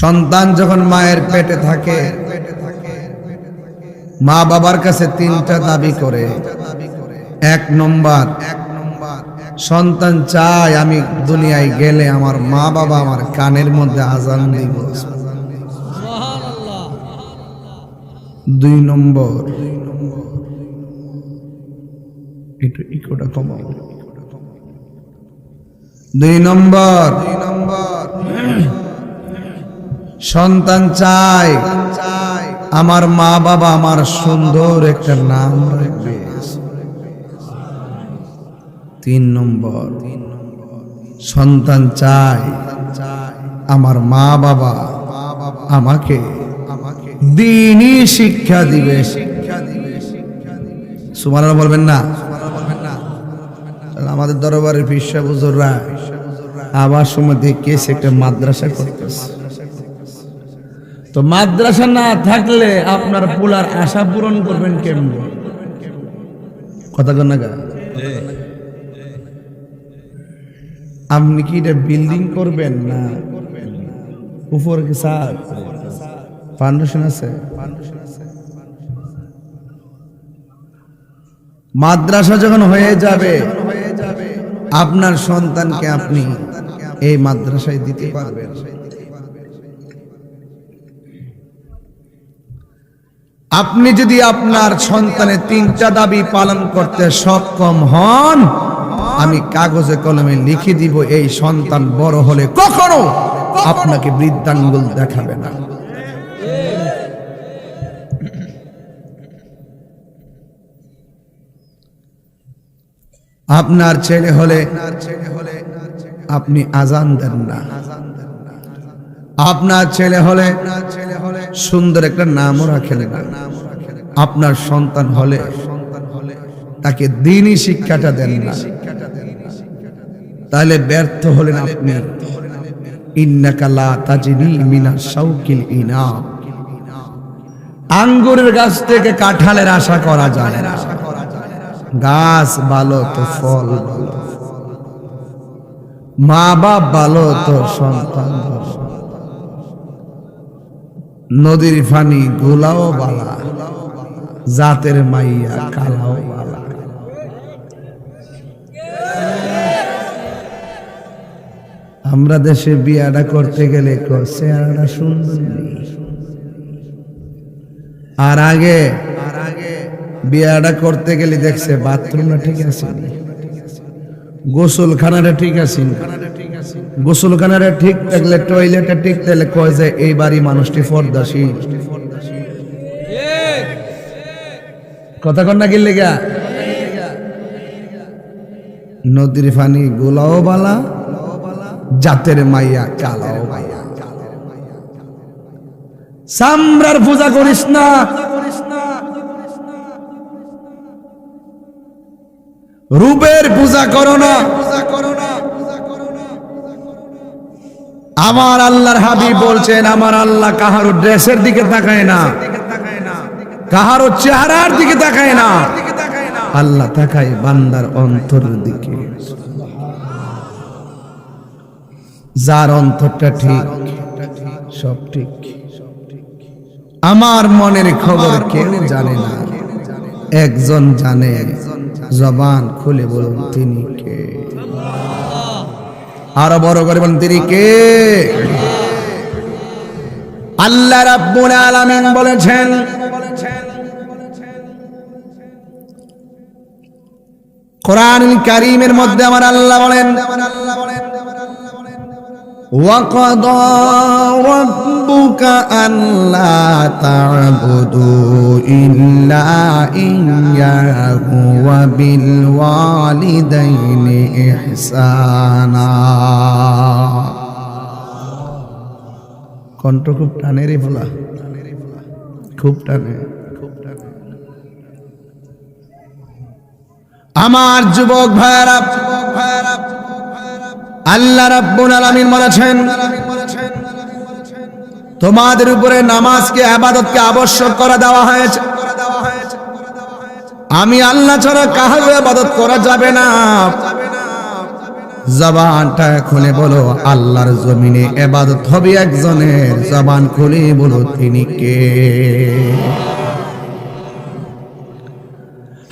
সন্তান যখন মায়ের পেটে থাকে, মা বাবার কাছে তিনটা দাবি করে। এক নম্বর, সন্তান চায় আমি দুনিয়ায় গেলে আমার মা বাবা আমার কানের মধ্যে আজান দিব। দুই নম্বর ইকোটা কমাও। দুই নম্বর সন্তান চায় আমার মা বাবা আমার সুন্দর একটা নাম রাখবে। তিন নম্বর। সন্তান চায় আমার মা বাবা আমাকে দিনই শিক্ষা দিবে। সুমানা বলবেন না? আমাদের দরবারের পিসা বুজুররা আবার সময় দিয়ে কেস একটা মাদ্রাসা করতেছে। তো মাদ্রাসা না থাকলে আপনার পোলার আশা পূরণ করবেন কেমন? কথা না আপনি কি এটা বিল্ডিং করবেন না উপর কি স্যার ফাউন্ডেশন আছে? মাদ্রাসা যখন হয়ে যাবে, আপনার সন্তানকে আপনি এই মাদ্রাসায় দিতে পারবেন। আপনি যদি আপনার সন্তানের তিনটা দাবি পালন করতে সক্ষম হন, আমি কাগজে কলমে লিখে দিব, এই সন্তান বড় হলে কখনো আপনাকে বৃদ্ধাঙ্গুল দেখাবে না। আপনার ছেলে হলে আপনি আজান দেন না। আপনার ছেলে হলে সুন্দর একটা নামও রাখেন আপনার সন্তান হলে তাকে দিনই শিক্ষাটা দেন না। তাহলে ব্যর্থ হলেন আপনি। আঙ্গুরের গাছ থেকে কাঁঠালের আশা করা যায় গাছ ভালো তো ফল। মা বাপ ভালো তো সন্তান। নদীর পানি গোলাও বালা, জাতের মাইয়া কালাও বালা। আমরা দেশে বিয়াটা করতে গেলে চেহারাটা সুন্দর আর আগে আর আগে বিয়াটা করতে গেলে দেখছে বাথরুমটা ঠিক আছে গোসলখানাটা ঠিক আছে গোসলখানাটা ঠিক থাকলে টয়লেটটা ঠিক থাকলে কয় যে এই বাড়ি মানুষটি ফর্দাসী। কথা কন্যা গেলে গা নদীর পানি গোলাও বালা, জাতের মাইয়া কালাও মাইয়া সামরার পূজা করিস না। রূপের পূজা করো না। আমার আল্লাহর হাবিব বলছেন, আমার আল্লাহ কাহারো ড্রেসের দিকে তাকায় না, কাহারো চেহারার দিকে তাকায় না। আল্লাহ তাকায় বান্দার অন্তরের দিকে। যার অন্তরটা ঠিক, সব ঠিক। আমার মনের খবর কেউ জানে না। একজন জানে, জবান খুলে বলুন, তিনি কে? আরও বড় করে বলেন, তিনি কে? আল্লাহ রাব্বুল আলামিন বলেছেন কোরআন কারীমের মধ্যে আমার আল্লাহ বলেন وقضى ربك ألا تعبدوا إلا إياه وبالوالدين إحسانا কণ্ঠ খুব টানে রে বলা খুব টানে আমার যুবক ভাইয়ারা আল্লাহ রাব্বুল আলামিন বলেছেন, তোমাদের উপরে নামাজকে, আবাদতকে আবশ্যক করা দেওয়া হয়েছে। আমি আল্লাহ ছাড়া কাহারও আবাদত করা যাবে না। জবানটা খুলে বলো, আল্লাহর জমিনে এবাদত হবে একজনের? জবান খুলে বলো তিনি কে?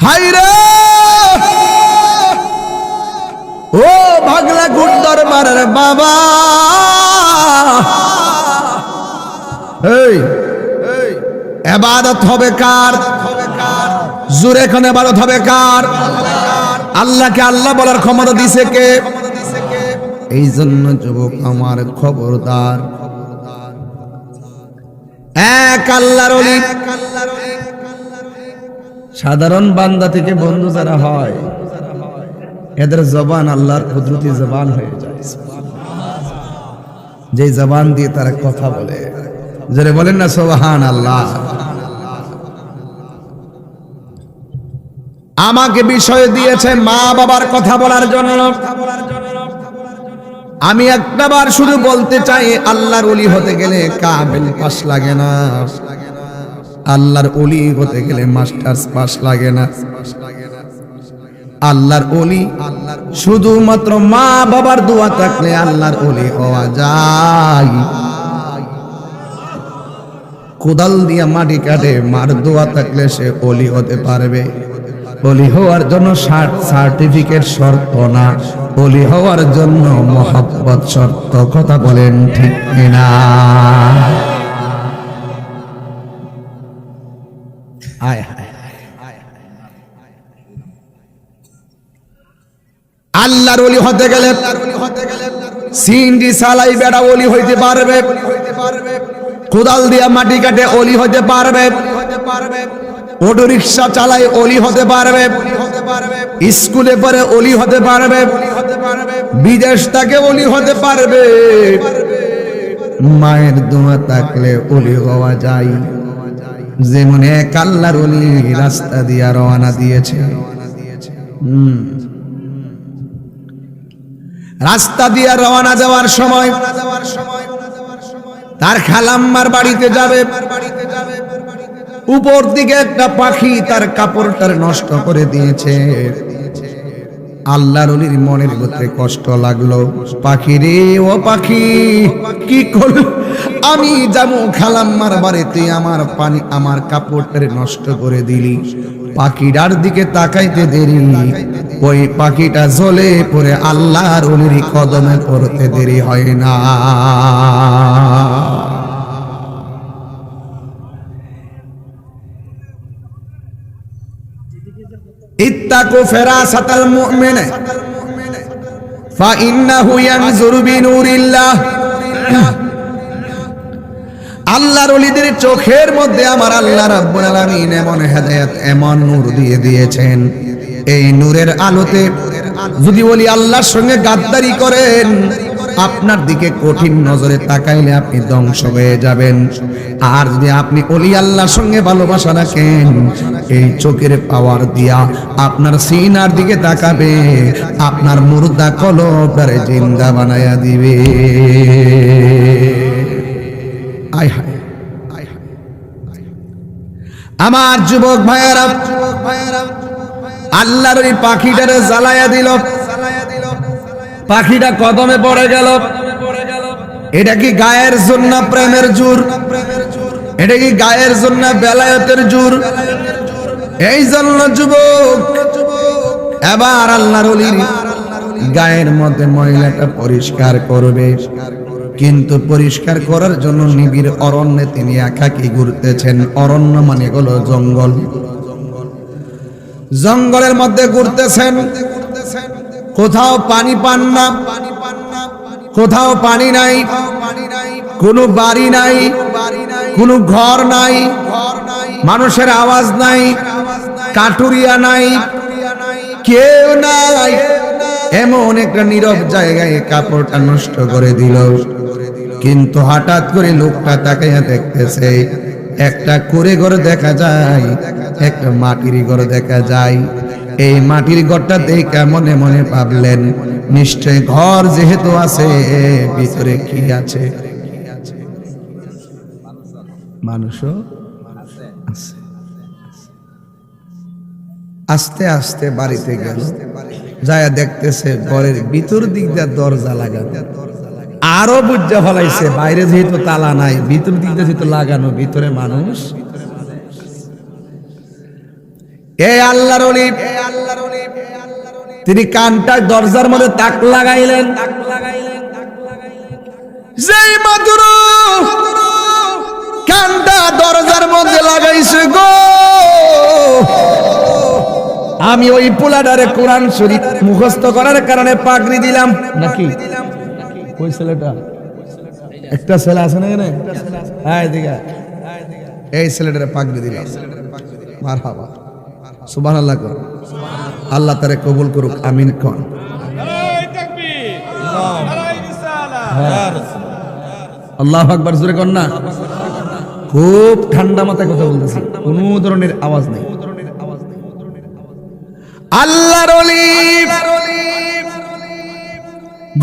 হাইরে দরবারের বাবা। এই এবাদত হবে কার? জোরে এখন এবাদত হবে কার? আল্লাহকে আল্লাহ বলার ক্ষমতা দিছে কে? এই জন্য যুবক আমার খবরদার। এক আল্লাহর সাধারণ বান্দা থেকে বন্ধু যারা হয় এদের জবান আল্লাহর কুদরতি জবান হয়ে যায়। যে জবান দিয়ে তারা কথা বলে। যারা বলেন না সোবাহান আল্লাহ আমাকে বিষয় দিয়েছে মা বাবার কথা বলার জন্য। আমি একটাবার শুধু বলতে চাই, আল্লাহর অলি হতে গেলে কাবেল পাস লাগে না। আল্লাহর অলি হতে গেলে মাস্টার্স পাস লাগে না। আল্লাহর অলি শুধুমাত্র মা বাবার দোয়া থাকলে আল্লাহর অলি হওয়া যায়। কোদাল দিয়া মাটি কাটে, মার দোয়া থাকলে সে অলি হতে পারবে। অলি হওয়ার জন্য সার্টিফিকেট শর্ত না। অলি হওয়ার জন্য মহাব্বত শর্ত, কথা বলেন ঠিক না আয় আল্লাহর অলি হতে গেলে সিন্ডি সালাই বেড়া অলি হইতে পারবে। কোদাল দিয়া মাটি কাটে অলি হতে পারবে। অটো রিক্সা চালাই অলি হতে পারবে। স্কুলে পরে অলি হতে পারবে। বিদেশ থেকে অলি হতে পারবে। মায়ের দোয়া থাকলে অলি হওয়া যায়। যেমন এক আল্লাহর অলি রাস্তা দিয়া রওনা দিয়েছে। হুম। রাস্তা দিয়া রওনা যাওয়ার সময় তার খালাম্মার বাড়িতে যাবে। উপর দিকে একটা পাখি তার কাপড়টার নষ্ট করে দিয়েছে। আল্লাহর অলির মনের ভিতরে কষ্ট লাগল। পাখি রে ও পাখি, কি করল? আমি যাব খালাম্মার বাড়িতে আমার পানি, আমার কাপড়টার নষ্ট করে দিলি। পাখিটার দিকে তাকাইতে দেরি, ওই পাখিটা জ্বলে পরে আল্লাহর অলির কদমে পড়তে দেরি হয় না। ইত্তাকু ফেরাসাতাল মুমিন। আল্লাহর ওলিদের চোখের মধ্যে আমার আল্লাহ রাব্বুল এমন হেদায়েত, এমন নূর দিয়ে দিয়েছেন। এই নূরের আলোতে যদি বলি আল্লাহর সঙ্গে গাদ্দারি করেন আপনার দিকে কঠিন নজরে তাকাইলে আপনি ধ্বংস হয়ে যাবেন। আর যদি আপনি অলি আল্লাহর সঙ্গে ভালোবাসা রাখেন, এই চোখের পাওয়ার দিয়া আপনার সিনার দিকে তাকাবে, আপনার মুর্দা কলবটারে জিন্দা বানায়া দিবে। আয় হায়। আমার যুবক ভাইয়েরা, আল্লাহর ওই পাখিটারে জ্বালায়া দিল। পাখিটা কদমে পড়ে গেল। এটা কি গায়ের জন্য প্রেমের জোর? এটা কি গায়ের জন্য বেলায়তের জোর? এই জন্য যুবক, এবার আল্লাহর গায়ের মধ্যে মহিলাটা পরিষ্কার করবে। কিন্তু পরিষ্কার করার জন্য নিবিড় অরণ্যে তিনি একাকি ঘুরতেছেন। অরণ্য মানে হলো জঙ্গল। জঙ্গলের মধ্যে ঘুরতেছেন। কোথাও পানি পান না, কোথাও পানি নাই, কোনো বাড়ি নাই, কোনো ঘর নাই, মানুষের আওয়াজ নাই, কাটুরিয়া নাই, কেউ নাই। এমন একটা নীরব জায়গায় কাপড়টা নষ্ট করে দিল। কিন্তু হঠাৎ করে লোকটা তাকাইয়া দেখতেছে, একটা করে ঘর দেখা যায়, একটা মাটির ঘর দেখা যায়। এই মাটির ঘরটা দেখে মনে মনে ভাবলেন, নিশ্চয় ঘর যেহেতু আছে, ভিতরে কি আছে? মানুষও আস্তে আস্তে বাড়িতে গেল, যায় দেখতেছে ঘরের ভিতর দিক দিয়ে দরজা লাগানো। আরও বুঝা ফলাইছে, বাইরে যেহেতু তালা নাই, ভিতর দিক দিয়ে যেহেতু লাগানো, ভিতরে মানুষ তিনি কানটা দরজার মধ্যে তাক লাগাইলেন। কানটা দরজার মধ্যে লাগাইছে গো। আমি ওই পোলাডারে কোরআন শরীফ মুখস্থ করার কারণে পাগড়ি দিলাম। নাকি? ওই ছেলেটা। একটা ছেলে আছে না এখানে হ্যাঁ এই ছেলেটারে পাগড়ি দিলাম। মার হাবা সুবাহ আল্লাহ কর। আল্লাহ তারে কবুল করুক, আমিন কন আল্লাহ আকবার, জোরে কর না। খুব ঠান্ডা মাথায় কথা বলতেছি, কোনো ধরনের আওয়াজ নেই। আল্লাহর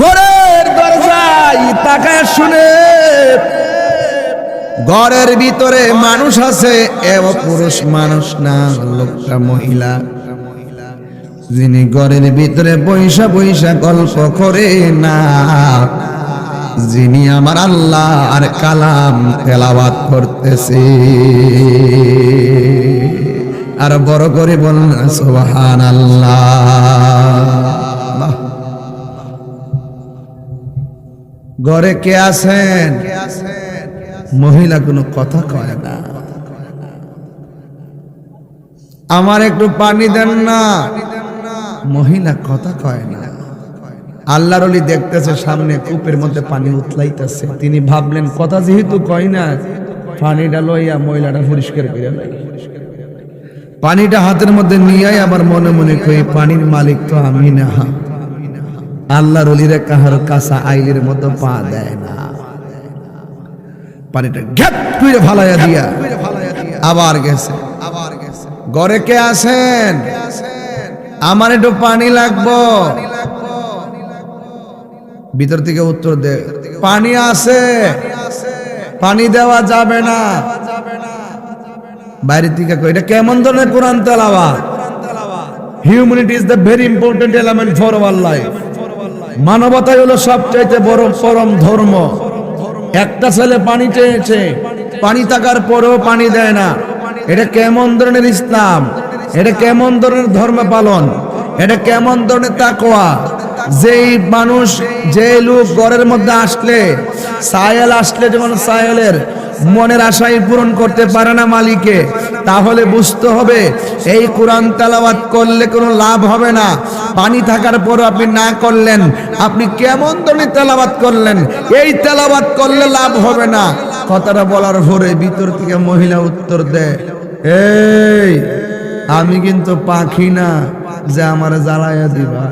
ঘরের দরজায় তাকায় শুনে ঘরের ভিতরে মানুষ আছে এ পুরুষ মানুষ না, লোকটা মহিলা। যিনি ঘরের ভিতরে বৈশা বৈশা গল্প করে না, যিনি আমার আল্লাহ আর কালাম তেলাওয়াত করতেছে। আর বড় করে বলুন সুবহান আল্লাহ ঘরে কে আছেন কে আছেন? মহিলা কোনো কথা কয় না। আমার একটু পানি দেন না। মহিলা কথা কয় না। আল্লাহর অলি দেখতেছে সামনে কূপের মধ্যে পানি উতলাইতেছে। তিনি ভাবলেন, কথা যেহেতু কয় না, পানিটা লইয়া মহিলাটা পরিষ্কার করে পানিটা হাতের মধ্যে নিয়ে আবার মনে মনে কই, পানির মালিক তো আমি না। আল্লাহর অলিরে কাহার কাঁচা আইলের মতো পা দেয় না। পানিটা ঘ্যাপ করে ফালাইয়া দিয়া। আবার গেছে। আবার গেছে। ঘরে কে আছেন? আমার একটু পানি লাগবো। ভিতর থেকে উত্তর দে। পানি আছে। পানি দেওয়া যাবে না। বাইরে থেকে কই, এটা কেমন ধরনের কোরআন তেলাওয়া humanity is the very important element for our life মানবতাই হলো সবচাইতে বড় পরম ধর্ম। একটা ছেলে পানি চেয়েছে, পানি থাকার পরেও পানি দেয় না। এটা কেমন ধরনের ইসলাম? এটা কেমন ধরনের ধর্ম পালন? এটা কেমন ধরনের তাকোয়া যেই মানুষ যে লোক ঘরের মধ্যে আসলে, সায়েল আসলে যেমন সায়েলের মনের আশাই পূরণ করতে পারে না মালিকে। তাহলে বুঝতে হবে, এই কোরআন তেলাওয়াত করলে কোনো লাভ হবে না। পানি থাকার পরও আপনি না করলেন, আপনি কেমন ধরনের তেলাওয়াত করলেন? এই তেলাওয়াত করলে লাভ হবে না। কথাটা বলার পরে ভিতর থেকে মহিলা উত্তর দেয়, এই, আমি কিন্তু পাখি না যে আমার জ্বালাইয়া দিবা।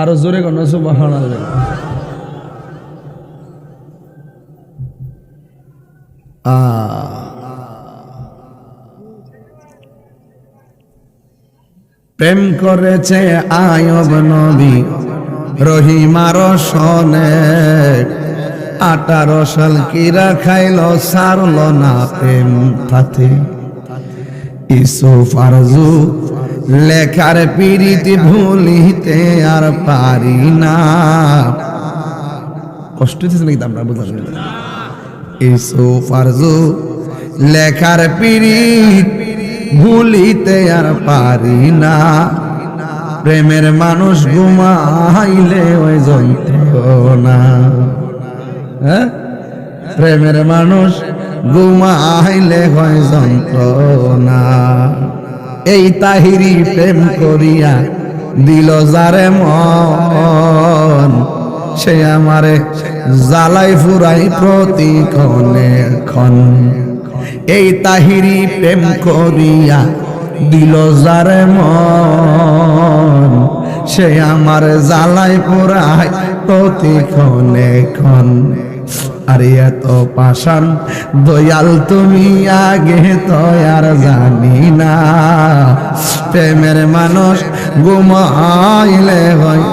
আরও জোরে কোন সুবাহান প্রেম করেছে আয়ব নবী রহিমার সনে আঠারো সাল কিরা খাইল, সারল না প্রেম তাতে। ইসুফ আরজু লেখার পিড়িতে ভুলিতে আর পারি না। কষ্ট হচ্ছে নাকি আমরা বুঝলাম না। ইসুফ আরজু লেখার পিড়িত ভুলিতে আর পারি না। প্রেমের মানুষ ঘুমাইলে ওই যন্ত্রণা। হ্যাঁ? প্রেমের মানুষ ঘুমাইলে হয় যন্ত্রণা। এই তাহিরি প্রেম করিয়া দিল যারে মন, সে আমারে জ্বালাই ফুরাই প্রতিক্ষণে ক্ষণ। এই তাহিরি প্রেম করিয়া দিল যারে মন। সে আমার জ্বালাই পুরাই প্রতিক্ষণে ক্ষণ। আরে এত পাশান দয়াল তুমি আগে তো আর জানি না। প্রেমের মানুষ ঘুমাইলে হয়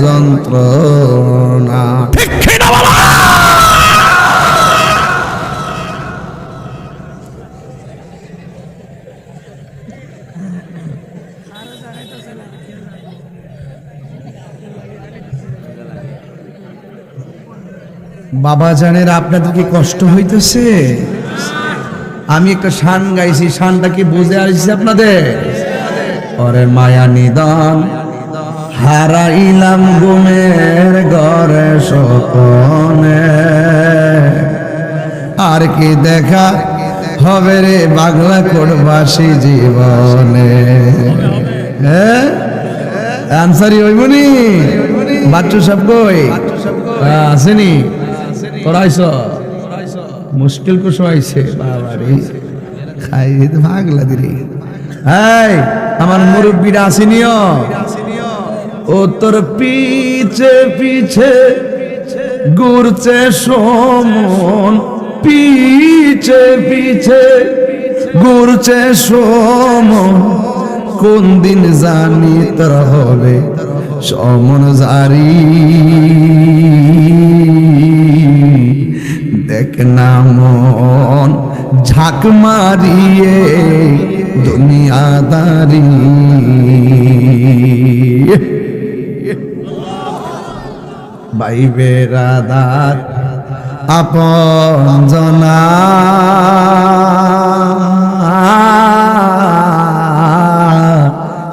যন্ত্রণা। কিনা? বাবা জানের আপনাদের কি কষ্ট হইতেছে? আমি একটা শান গাইছি, শানটা কি বুঝে আসছি আপনাদের? পরে মায়া নিদান। হারাইলাম গুমের ঘরে স্বপনে। আর কি দেখা হবে রে বাংলা কোটবাসী জীবনে? হ্যাঁ আনসারি হইবনি বাচ্চু সব কই? হ্যাঁ, আসেনি? তোরাইছ মুশকিল কুশো আইছে খাই ভাগলা দিরে এই আমার মুরব্বীরা আসেনিও? ও তোর পিছে পিছে ঘুরছে সমন। পিছে পিছে ঘুরছে সমন। কোন দিন জানি তোর হবে সমন জারি। দেখ না মন ঝাঁক মারিয়ে দুনিয়াদারি। বাইবে রাদার আপন জনা।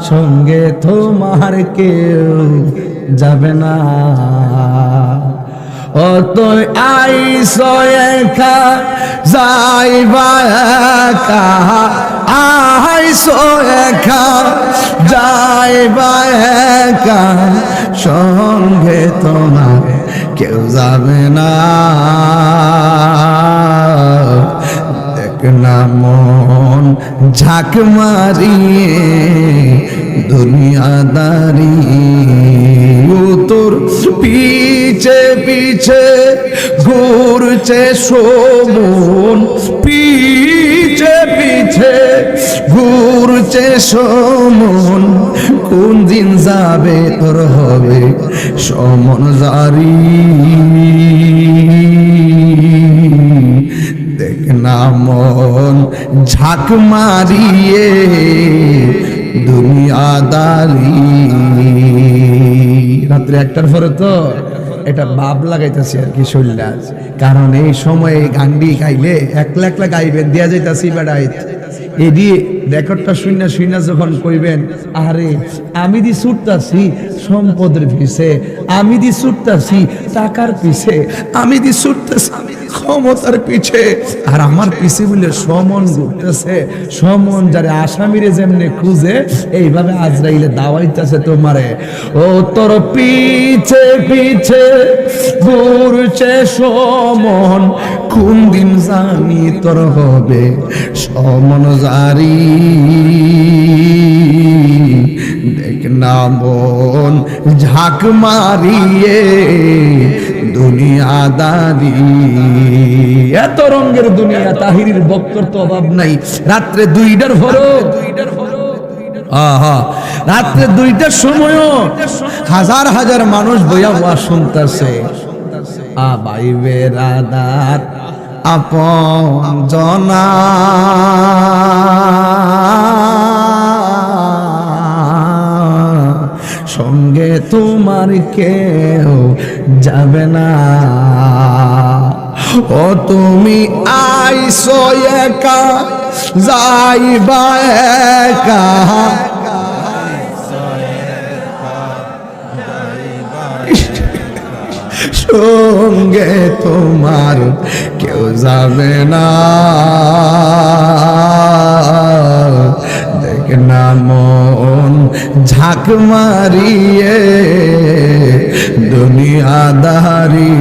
সঙ্গে তোমার কেউ যাবে না। ও তো আইস একা, যাইবা একা। আইস একা, যাইবা একা। সঙ্গে তোমার কেউ যাবে না। না মন ঝাঁক মারিয়ে দুনিয়াদারি। তোর পিছে পিছে ঘুরছে শোভন পিছে সমন, কোন দিন যাবে তোর হবে সমন জারি। দেখ না মন, ঝাঁক মারিয়ে দুনিয়াদারি রাত্রে একটার পরে তো এটা বাপ লাগাইতেছি আর কি শরীরটা। কারণ এই সময়ে গান্ডি গাইলে একলা একলা গাইবেন দিয়া যাইতাছি বেড়াই এদি রেকর্ডটা শূন্য শূন্য যখন কইবেন আরে আমি দি ছুটতাছি সম্পদের পিছে, আমি দি ছুটতাছি টাকার পিছে, আমি দি ছুটতাছি ক্ষমতার পিছে। আর আমার পিছে বলে সমন ঘুরতেছে, সমন যারে আসামিরে যেমনে খুঁজে, এইভাবে আজরাইলে দাওয়াইতেছে তোমারে। ও তোর পিছে পিছে ঘুরছে সমন, কোন দিন জানি তোর হবে সমন জারি। দেখ না মন ঝাঁক মারিয়ে দুনিয়াদারি এত রঙের দুনিয়া, তাহিরির বক্তর তো অভাব নাই। রাত্রে দুইটার ভরো দুইটার আহা, রাত্রে দুইটার সময়ও হাজার হাজার মানুষ বইয়া ওয়া শুনতেছে। আ আপন জনা সঙ্গে তোমার কেউ যাবে না। ও তুমি আইসো একা, যাইবা একা। সঙ্গে তোমার কেউ যাবে না। দেখ না মন ঝাঁক মারিয়ে, দুনিয়াদারি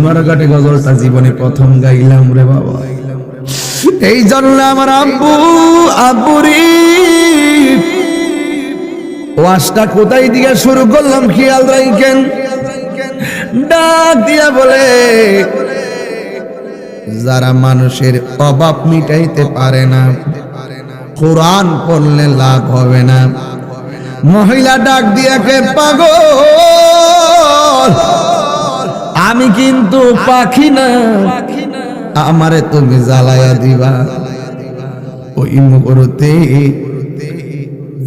সোনার কাটে গজলটা জীবনে প্রথম গাইলাম রে বাবা। এই জন্য আমার আব্বু, আব্বুরি। ওয়াজটা কোথায় দিয়ে শুরু করলাম খেয়াল রাখেন ডাক দিয়া বলে, যারা মানুষের অভাব মিটাইতে পারে না, কোরআন পড়লে লাভ হবে না। মহিলা ডাক দিয়াকে, পাগল আমি কিন্তু পাখি না। আমারে তুমি জ্বালায়া দিবা। ওই মুহূর্তে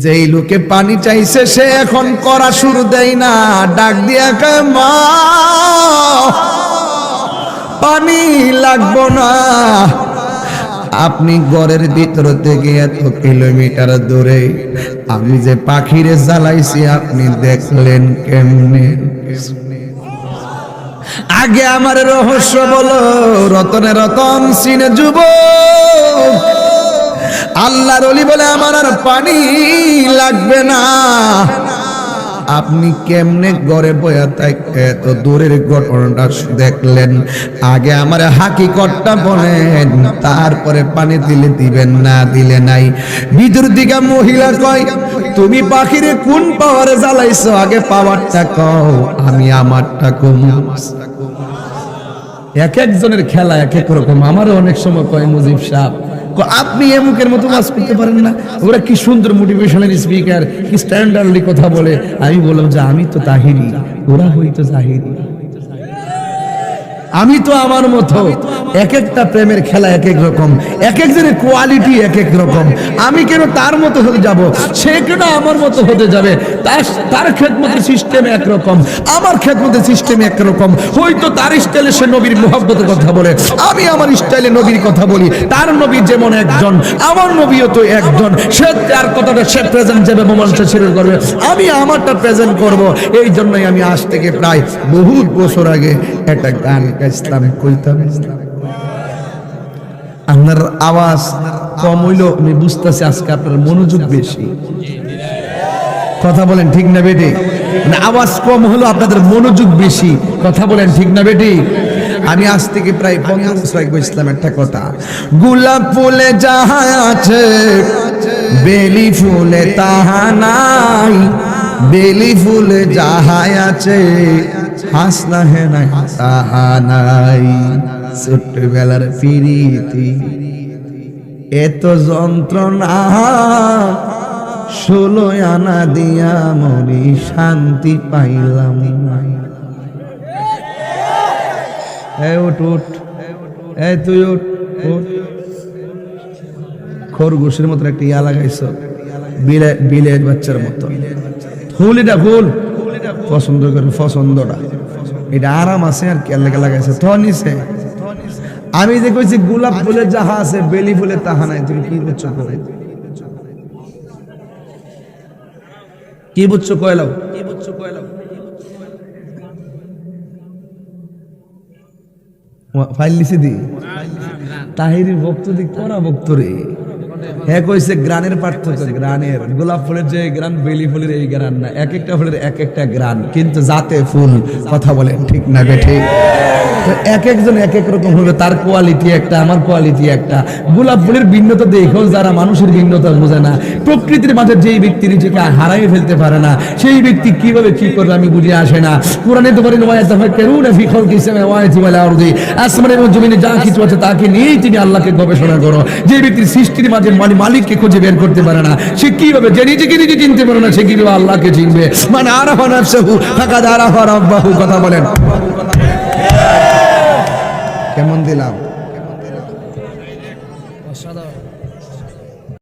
যেই লোকে পানি চাইছে, সে এখন করা শুরু দেয় না। ডাক দিয়া মা, পানি লাগবো না। আপনি ঘরের ভিতর থেকে এত কিলোমিটার দূরে আমি যে পাখিরে জ্বালাইছি, আপনি দেখলেন কেমনে? আগে আমার রহস্য বলো, রতনে রতন, সিনে যুব আল্লাহর অলি বলে আমার আর পানি লাগবে না। আপনি কেমনে ঘরে বয়া তাই এত দূরের ঘটনাটা দেখলেন? আগে আমার হাকিকতটা বলেন, তারপরে পানি দিলে দিবেন, না দিলে নাই। ভিতর দিকে মহিলা কয়, তুমি পাখিরে কোন পাওয়ারে জ্বালাইছো? আগে পাওয়ারটা কও, আমি আমারটা কম। এক একজনের খেলা এক এক রকম। আমারও অনেক সময় কয়, মুজিব সাহ আপনি এমুকের মতো কাজ করতে পারেন না। ওরা কি সুন্দর মোটিভেশনাল স্পিকার কি স্ট্যান্ডার্ডলি কথা বলে। আমি বললাম যে আমি তো তাহিরি, ওরা হইতো জাহিরি। আমি তো আমার মতো এক একটা প্রেমের খেলা এক এক রকম, এক একজনের কোয়ালিটি এক এক রকম। আমি কেন তার মতো হতে যাব? সে কেন আমার মতো হতে যাবে? তার তার খেদমতের সিস্টেম একরকম, আমার খেদমতের সিস্টেম একরকম। হয়তো তার স্টাইলে সে নবীর মোহাব্বতের কথা বলে, আমি আমার স্টাইলে নবীর কথা বলি। তার নবী যেমন একজন, আমার নবীও তো একজন। সে তার কথাটা সে প্রেজেন্ট যাবে মঞ্চে ছেড়ে করবে। আমি আমারটা প্রেজেন্ট করব। এই জন্যই আমি আজ থেকে প্রায় বহুত বছর আগে একটা গান গাইছিলাম কইতাম। আপনার আওয়াজ কম হইল আমি বুঝতেছি আজকে আপনার মনোযোগ বেশি। কথা বলেন ঠিক না বেটি? মানে আওয়াজ কম হলো আপনাদের মনোযোগ বেশি। কথা বলেন ঠিক না বেটি? আমি আজ থেকে প্রায় পনেরো বছর আগে একটা কথা। গোলাপ ফুলে যাহা আছে, বেলি ফুলে তাহা নাই। বেলি ফুলে যাহা আছে হাসনা হে নাই, তাহা নাই। ছোট্টবেলার ফিরিতি এত যন্ত্রণা ষোলো আনা দিয়া মরি শান্তি পাইলাম না এই উঠ উঠ এই তুই উঠ খরগোশের মতো একটা ইয়া লাগাইছ, বিলে, বিলের বাচ্চার মতো ফুল এটা ফুল। পছন্দ করে পছন্দটা। এটা আরাম আছে আর কি কেলে লাগাইছে তো নিছে। আমি যে কইছি, গোলাপ ফুলের যাহা আছে, বেলি ফুলের তাহা নাই, তুমি কি বুঝছ করে কি বুঝছ কয়লাও কি বুঝছ কয়লাও ফাইল লিখে দি। তাহিরি ভক্ত দি করা ভক্ত রে। গ্রানের পার্থক্য, গ্রানের। গোলাপ ফুলের যে গ্রান, বেলি ফুলের এই গ্রান না। এক একটা ফুলের এক একটা গ্রান। কিন্তু ফুল কথা ঠিক না তো এক একজন এক এক রকম হবে তার কোয়ালিটি একটা, আমার কোয়ালিটি একটা। গোলাপ ফুলের ভিন্নতা যারা মানুষের ভিন্নতা বোঝে না। প্রকৃতির মাঝে যেই ব্যক্তি নিজেকে হারাই ফেলতে পারে না, সেই ব্যক্তি কীভাবে কি করবে আমি বুঝে আসে না। কোরআনে তো বলেন এবং জমিনে যা কিছু আছে, তাকে নিয়েই তিনি আল্লাহকে গবেষণা করো। যে ব্যক্তির সৃষ্টির মাঝে মালি মালিককে খুঁজে বের করতে পারে না। সে কীভাবে, যে নিজেকে নিজে চিনতে পারে না, সে কীভাবে আল্লাহকে চিনবে? মানে আরাফা কথা বলেন। কেমন দিলাম?